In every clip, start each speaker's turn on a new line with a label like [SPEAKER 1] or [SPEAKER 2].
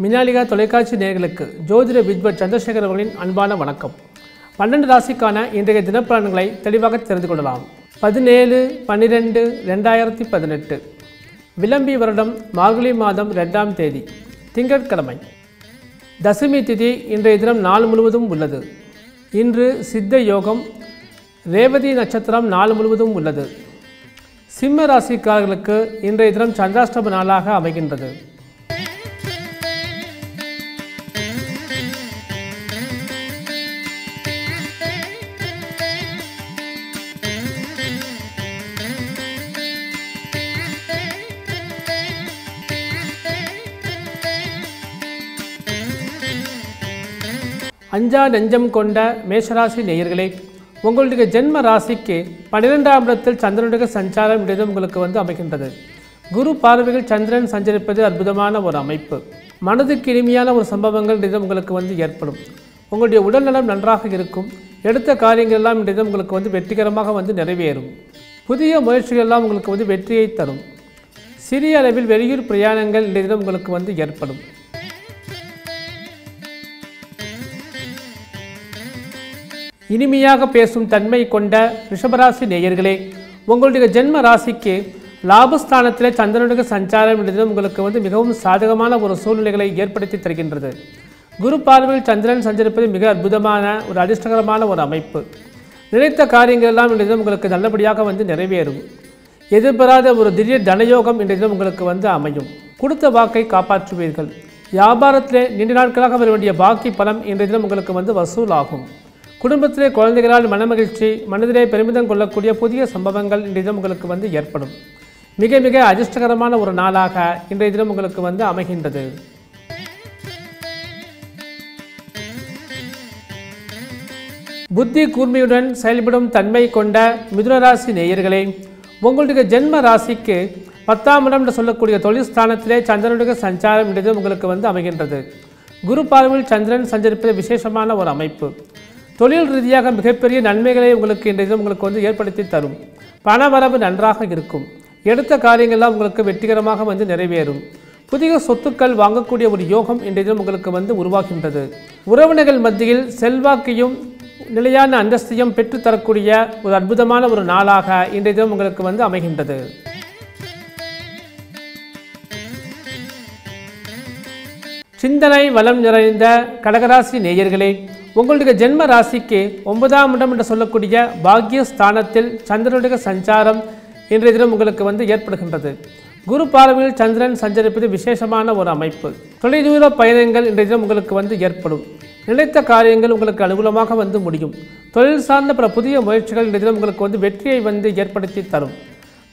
[SPEAKER 1] மினாலிகா தொலைக்காட்சி நேர்களுக்கு ஜோதிட வித்வத் சந்திரசேகர் அவர்களின் அன்பான வணக்கம். பன்னெண்டு ராசிக்கான இன்றைய தினப்பலன்களை தெளிவாக தெரிந்து கொள்ளலாம். பதினேழு பன்னிரெண்டு ரெண்டாயிரத்தி பதினெட்டு. விளம்பி வருடம் மார்கழி மாதம் ரெண்டாம் தேதி திங்கட்கிழமை. தசமி திதி இன்றைய தினம் நாள் முழுவதும் உள்ளது. இன்று சித்த யோகம் ரேவதி நட்சத்திரம் நாள் முழுவதும் உள்ளது. சிம்ம ராசிக்காரர்களுக்கு இன்றைய தினம் சந்திராஷ்டம நாளாக அமைகின்றது. அஞ்சா நெஞ்சம் கொண்ட மேஷராசி நேயர்களே உங்களுடைய ஜென்ம ராசிக்கு பன்னிரெண்டாம் இடத்தில் சந்திரனுடைய சஞ்சாரம் இன்றைய உங்களுக்கு வந்து அமைகின்றது. குரு பார்வையில் சந்திரன் சஞ்சரிப்பது அற்புதமான ஒரு அமைப்பு. மனதுக்கு இனிமையான ஒரு சம்பவங்கள் இடம் உங்களுக்கு வந்து ஏற்படும். உங்களுடைய உடல்நலம் நன்றாக இருக்கும். எடுத்த காரியங்கள் எல்லாம் இடம் உங்களுக்கு வந்து வெற்றிகரமாக வந்து நிறைவேறும். புதிய முயற்சிகள் எல்லாம் உங்களுக்கு வந்து வெற்றியை தரும். சிறிய அளவில் வெளியூர் பிரயாணங்கள் இடம் உங்களுக்கு வந்து ஏற்படும். இனிமையாக பேசும் தன்மை கொண்ட ரிஷபராசி நேயர்களே உங்களுடைய ஜென்ம ராசிக்கு லாபஸ்தானத்தில் சந்திரனுடைய சஞ்சாரம் என்பது உங்களுக்கு வந்து மிகவும் சாதகமான ஒரு சூழ்நிலைகளை ஏற்படுத்தி தருகின்றது. குரு பார்வையில் சந்திரன் சஞ்சரிப்பது மிக அற்புதமான ஒரு அதிர்ஷ்டகரமான ஒரு அமைப்பு. நினைத்த காரியங்கள் எல்லாம் இன்றைய உங்களுக்கு நல்லபடியாக வந்து நிறைவேறும். எதிர்பாராத ஒரு திடீர் தனயோகம் இன்றைய உங்களுக்கு வந்து அமையும். கொடுத்த வாக்கை காப்பாற்றுவீர்கள். வியாபாரத்திலே நீண்ட நாட்களாக வர வேண்டிய பாக்கி பலம் இன்றைய உங்களுக்கு வந்து வசூலாகும். குடும்பத்திலே குழந்தைகளால் மனமகிழ்ச்சி மனதிலே பெருமிதம் கொள்ளக்கூடிய புதிய சம்பவங்கள் இன்றைய தினம் உங்களுக்கு வந்து ஏற்படும். மிக மிக அதிர்ஷ்டகரமான ஒரு நாளாக இன்றைய தினம் உங்களுக்கு வந்து அமைகின்றது. புத்தி கூர்மையுடன் செயல்படும் தன்மை கொண்ட மிதுனராசி நேயர்களே உங்களுடைய ஜென்ம ராசிக்கு பத்தாம் இடம் என்று சொல்லக்கூடிய தொழில் ஸ்தானத்திலே சந்திரனுடைய சஞ்சாரம் இன்றைய உங்களுக்கு வந்து அமைகின்றது. குரு பார்வையில் சந்திரன் சஞ்சரிப்பது விசேஷமான ஒரு அமைப்பு. தொழில் ரீதியாக மிகப்பெரிய நன்மைகளை உங்களுக்கு இன்றைய தினம் உங்களுக்கு வந்து ஏற்படுத்தி தரும். பணவரவு நன்றாக இருக்கும். எடுத்த காரியங்கள்லாம் உங்களுக்கு வெற்றிகரமாக வந்து நிறைவேறும். புதிய சொத்துக்கள் வாங்கக்கூடிய ஒரு யோகம் இன்றைய தினம் உங்களுக்கு வந்து உருவாகின்றது. உறவினர்கள் மத்தியில் செல்வாக்கையும் நிலையான அந்தஸ்தையும் பெற்றுத்தரக்கூடிய ஒரு அற்புதமான ஒரு நாளாக இன்றைய தினம் உங்களுக்கு வந்து அமைகின்றது. சிந்தனை வளம் நிறைந்த கடகராசி நேயர்களே உங்களுடைய ஜென்ம ராசிக்கு ஒன்பதாம் இடம் என்று சொல்லக்கூடிய பாக்யஸ்தானத்தில் சந்திரனுடைய சஞ்சாரம் இன்றைய தினம் உங்களுக்கு வந்து ஏற்படுகின்றது. குரு பார்வையில் சந்திரன் சஞ்சரிப்பது விசேஷமான ஒரு அமைப்பு. தொலைதூர பயணங்கள் இன்றைய தினம் உங்களுக்கு வந்து ஏற்படும். நினைத்த காரியங்கள் உங்களுக்கு அனுகூலமாக வந்து முடியும். தொழில் சார்ந்த பல புதிய முயற்சிகள் இன்றைய தினம் உங்களுக்கு வந்து வெற்றியை வந்து ஏற்படுத்தி தரும்.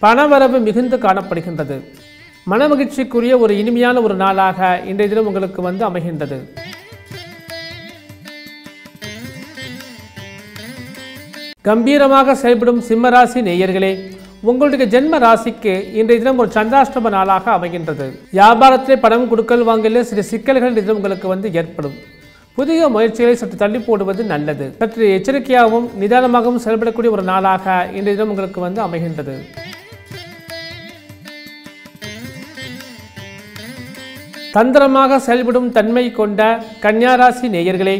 [SPEAKER 1] பணவரவு மிகுந்து காணப்படுகின்றது. மனமகிழ்ச்சிக்குரிய ஒரு இனிமையான ஒரு நாளாக இன்றைய தினம் உங்களுக்கு வந்து அமைகின்றது. கம்பீரமாக செயல்படும் சிம்மராசி நேயர்களே உங்களுடைய ஜென்ம ராசிக்கு இன்றைய தினம் ஒரு சந்திராஷ்டம நாளாக அமைகின்றது. வியாபாரத்திலே பணம் கொடுக்கல் வாங்கல சில சிக்கல்கள் இன்றைய தினம் உங்களுக்கு வந்து ஏற்படும். புதிய முயற்சிகளை சற்று தள்ளி போடுவது நல்லது. சற்று எச்சரிக்கையாகவும் நிதானமாகவும் செயல்படக்கூடிய ஒரு நாளாக இன்றைய தினம் உங்களுக்கு வந்து அமைகின்றது. தந்திரமாக செயல்படும் தன்மை கொண்ட கன்னியாராசி நேயர்களே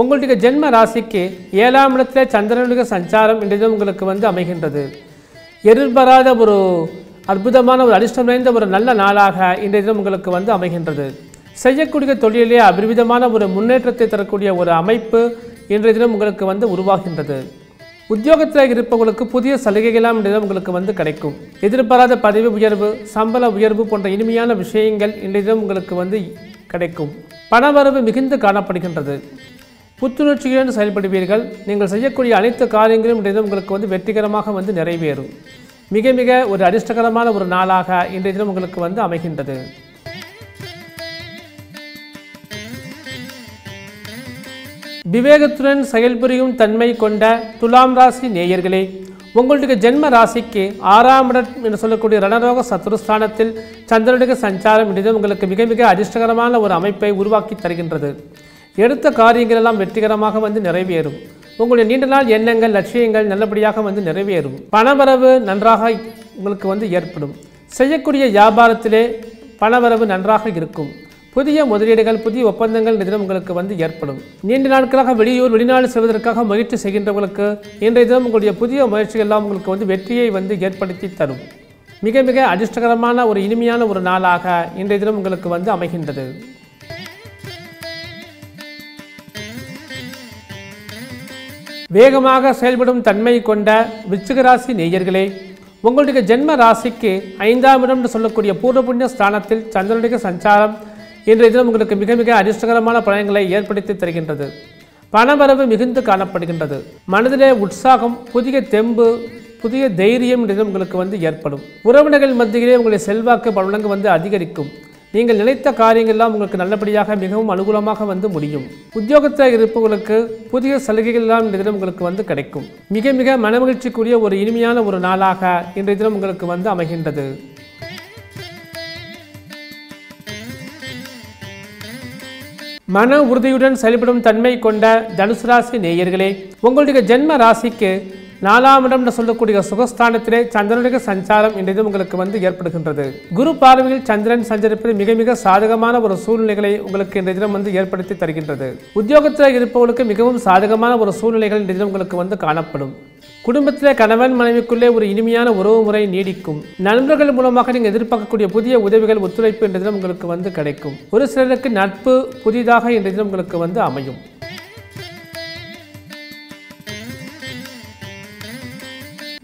[SPEAKER 1] உங்களுடைய ஜென்ம ராசிக்கு ஏழாம் இடத்துல சந்திரனுடைய சஞ்சாரம் என்றது உங்களுக்கு வந்து அமைகின்றது. எதிர்பாராத ஒரு அற்புதமான ஒரு அதிர்ஷ்டம் நிறைந்த ஒரு நல்ல நாளாக இன்றைய தினம் உங்களுக்கு வந்து அமைகின்றது. செய்யக்கூடிய தொழிலே அபரிவிதமான ஒரு முன்னேற்றத்தை தரக்கூடிய ஒரு அமைப்பு இன்றைய தினம் உங்களுக்கு வந்து உருவாகின்றது. உத்தியோகத்தில் இருப்பவங்களுக்கு புதிய சலுகைகளாம் இன்றைய தினம் உங்களுக்கு வந்து கிடைக்கும். எதிர்பாராத பதவி உயர்வு சம்பள உயர்வு போன்ற இனிமையான விஷயங்கள் இன்றைய தினம் உங்களுக்கு வந்து கிடைக்கும். பணவரவு மிகுந்து காணப்படுகின்றது. புத்துணர்ச்சியுடன் செயல்படுவீர்கள். நீங்கள் செய்யக்கூடிய அனைத்து காரியங்களும் இன்றைய உங்களுக்கு வந்து வெற்றிகரமாக வந்து நிறைவேறும். மிக மிக ஒரு அதிர்ஷ்டகரமான ஒரு நாளாக இன்றைய தினம் உங்களுக்கு வந்து அமைகின்றது. விவேகத்துடன் செயல்புரியும் தன்மை கொண்ட துலாம் ராசி நேயர்களே உங்களுடைய ஜென்ம ராசிக்கு ஆறாம் இடம் என்று சொல்லக்கூடிய ரணரோக சத்துருஸ்தானத்தில் சந்திரனுடைய சஞ்சாரம் இன்றைய உங்களுக்கு மிக மிக அதிர்ஷ்டகரமான ஒரு அமைப்பை உருவாக்கி தருகின்றது. எடுத்த காரியங்கள் எல்லாம் வெற்றிகரமாக வந்து நிறைவேறும். உங்களுடைய நீண்ட நாள் எண்ணங்கள் லட்சியங்கள் நல்லபடியாக வந்து நிறைவேறும். பணவரவு நன்றாக உங்களுக்கு வந்து ஏற்படும். செய்யக்கூடிய வியாபாரத்திலே பணவரவு நன்றாக இருக்கும். புதிய முதலீடுகள் புதிய ஒப்பந்தங்கள் தினம் உங்களுக்கு வந்து ஏற்படும். நீண்ட நாட்களாக வெளியூர் வெளிநாடு செல்வதற்காக முயற்சி செய்கின்றவர்களுக்கு இன்றைய தினம் உங்களுடைய புதிய முயற்சிகள் எல்லாம் உங்களுக்கு வந்து வெற்றியை வந்து ஏற்படுத்தி தரும். மிக மிக அதிர்ஷ்டகரமான ஒரு இனிமையான ஒரு நாளாக இன்றைய தினம் உங்களுக்கு வந்து அமைகின்றது. வேகமாக செயல்படும் தன்மை கொண்ட விருச்சிக ராசி நேயர்களே உங்களுடைய ஜென்ம ராசிக்கு ஐந்தாம் இடம் என்று சொல்லக்கூடிய பூர்வ புண்ணிய ஸ்தானத்தில் சந்திரனுடைய சஞ்சாரம் இன்றைய தினம் உங்களுக்கு மிக மிக அதிர்ஷ்டகரமான பலன்களை ஏற்படுத்தி தருகின்றது. பணவரவு மிகுந்து காணப்படுகின்றது. மனதிலே உற்சாகம் புதிய தெம்பு புதிய தைரியம் இன்றைய உங்களுக்கு வந்து ஏற்படும். உறவினர்கள் மத்தியிலே உங்களுடைய செல்வாக்கு பலனங்கு வந்து அதிகரிக்கும். நீங்கள் நினைத்த காரியங்கள்லாம் உங்களுக்கு நல்லபடியாக மிகவும் அனுகூலமாக வந்து முடியும். உத்தியோகத்தில் இருப்பவர்களுக்கு புதிய சலுகைகள் எல்லாம் இந்த தினம் உங்களுக்கு வந்து கிடைக்கும். மிக மிக மனமகிழ்ச்சிக்குரிய ஒரு இனிமையான ஒரு நாளாக இன்றைய தினம் உங்களுக்கு வந்து அமைகின்றது. மன உறுதியுடன் செயல்படும் தன்மை கொண்ட தனுசு ராசி நேயர்களே உங்களுடைய ஜென்ம ராசிக்கு நாலாம் இடம் என்று சொல்லக்கூடிய சுகஸ்தானத்திலே சந்திரனுடைய சஞ்சாரம் இன்றைய உங்களுக்கு வந்து ஏற்படுகின்றது. குரு பார்வையில் சந்திரன் சஞ்சரிப்பது மிக மிக சாதகமான ஒரு சூழ்நிலைகளை உங்களுக்கு இன்றைய தினம் வந்து ஏற்படுத்தி தருகின்றது. உத்தியோகத்தில் இருப்பவர்களுக்கு மிகவும் சாதகமான ஒரு சூழ்நிலைகள் இன்றைய தினம் உங்களுக்கு வந்து காணப்படும். குடும்பத்தில் கணவன் மனைவிக்குள்ளே ஒரு இனிமையான உறவு முறை நீடிக்கும். நண்பர்கள் மூலமாக நீங்கள் எதிர்பார்க்கக்கூடிய புதிய உதவிகள் ஒத்துழைப்பு என்ற தினம் உங்களுக்கு வந்து கிடைக்கும். ஒரு சிலருக்கு நட்பு புதிதாக இன்றைய தினம் உங்களுக்கு வந்து அமையும்.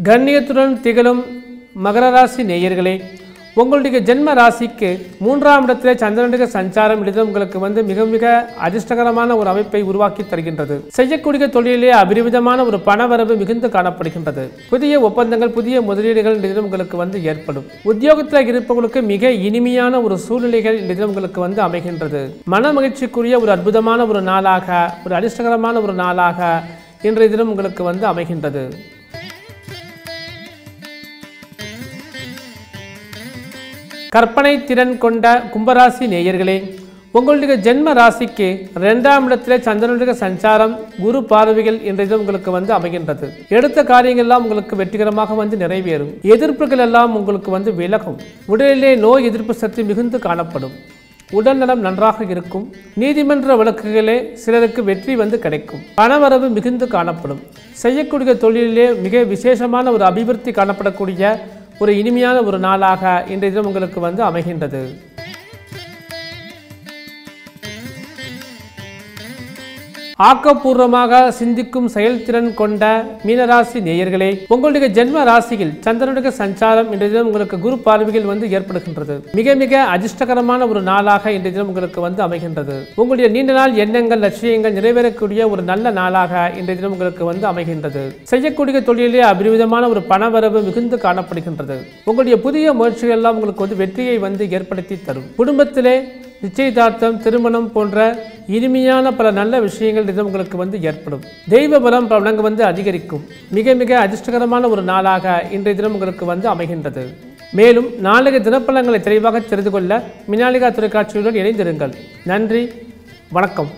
[SPEAKER 1] கண்ணியத்துடன் திகழும் மகர ராசி நேயர்களே உங்களுடைய ஜென்ம ராசிக்கு மூன்றாம் இடத்திலே சந்திரனுடைய சஞ்சாரம் இது உங்களுக்கு வந்து மிக மிக அதிர்ஷ்டகரமான ஒரு அமைப்பை உருவாக்கி தருகின்றது. செய்யக்கூடிய தொழிலே அபரிமிதமான ஒரு பணவரவு மிகுந்து காணப்படுகின்றது. புதிய ஒப்பந்தங்கள் புதிய முதலீடுகள் இந்த உங்களுக்கு வந்து ஏற்படும். உத்தியோகத்தில் இருப்பவர்களுக்கு மிக இனிமையான ஒரு சூழ்நிலைகள் இந்த உங்களுக்கு வந்து அமைகின்றது. மன மகிழ்ச்சிக்குரிய ஒரு அற்புதமான ஒரு நாளாக ஒரு அதிர்ஷ்டகரமான ஒரு நாளாக இன்றைய தினம் உங்களுக்கு வந்து அமைகின்றது. கற்பனை திறன் கொண்ட கும்பராசி நேயர்களே உங்களுடைய ஜென்ம ராசிக்கு ரெண்டாம் இடத்திலே சந்திரனுடைய சஞ்சாரம் குரு பார்வைகள் என்ற இது உங்களுக்கு வந்து அமைகின்றது. எடுத்த காரியங்கள் எல்லாம் உங்களுக்கு வெற்றிகரமாக வந்து நிறைவேறும். எதிர்ப்புகள் எல்லாம் உங்களுக்கு வந்து விலகும். உடலிலே நோய் எதிர்ப்பு சக்தி மிகுந்து காணப்படும். உடல்நலம் நன்றாக இருக்கும். நீதிமன்ற வழக்குகளே சிலருக்கு வெற்றி வந்து கிடைக்கும். பணவரவு மிகுந்து காணப்படும். செய்யக்கூடிய தொழிலிலே மிக விசேஷமான ஒரு அபிவிருத்தி காணப்படக்கூடிய ஒரு இனிமையான ஒரு நாளாக இன்றைய தினம் உங்களுக்கு வந்து அமைகின்றது. ஆக்கப்பூர்வமாக சிந்திக்கும் செயல்திறன் கொண்ட மீனராசி நேயர்களே உங்களுடைய ஜென்ம ராசியில் சந்திரனுடைய சஞ்சாரம் இன்றைய தினம் உங்களுக்கு குரு பார்வையில் வந்து ஏற்படுகின்றது. மிக மிக அதிர்ஷ்டகரமான ஒரு நாளாக இன்றைய தினம் உங்களுக்கு வந்து அமைகின்றது. உங்களுடைய நீண்ட நாள் எண்ணங்கள் லட்சியங்கள் நிறைவேறக்கூடிய ஒரு நல்ல நாளாக இன்றைய தினம் உங்களுக்கு வந்து அமைகின்றது. செய்யக்கூடிய தொழிலே அபரிமிதமான ஒரு பணவரவு மிகுந்து காணப்படுகின்றது. உங்களுடைய புதிய முயற்சிகள் எல்லாம் உங்களுக்கு வந்து வெற்றியை வந்து ஏற்படுத்தி தரும். குடும்பத்திலே நிச்சயதார்த்தம் திருமணம் போன்ற இனிமையான பல நல்ல விஷயங்கள் இது உங்களுக்கு வந்து ஏற்படும். தெய்வ பலம் பலங்க வந்து அதிகரிக்கும். மிக மிக அதிர்ஷ்டகரமான ஒரு நாளாக இன்றைய தினம் உங்களுக்கு வந்து அமைகின்றது. மேலும் நாளைய தினப்பலங்களை தெளிவாக தெரிந்து கொள்ள மினாலிகா தொலைக்காட்சியுடன் இணைந்திருங்கள். நன்றி வணக்கம்.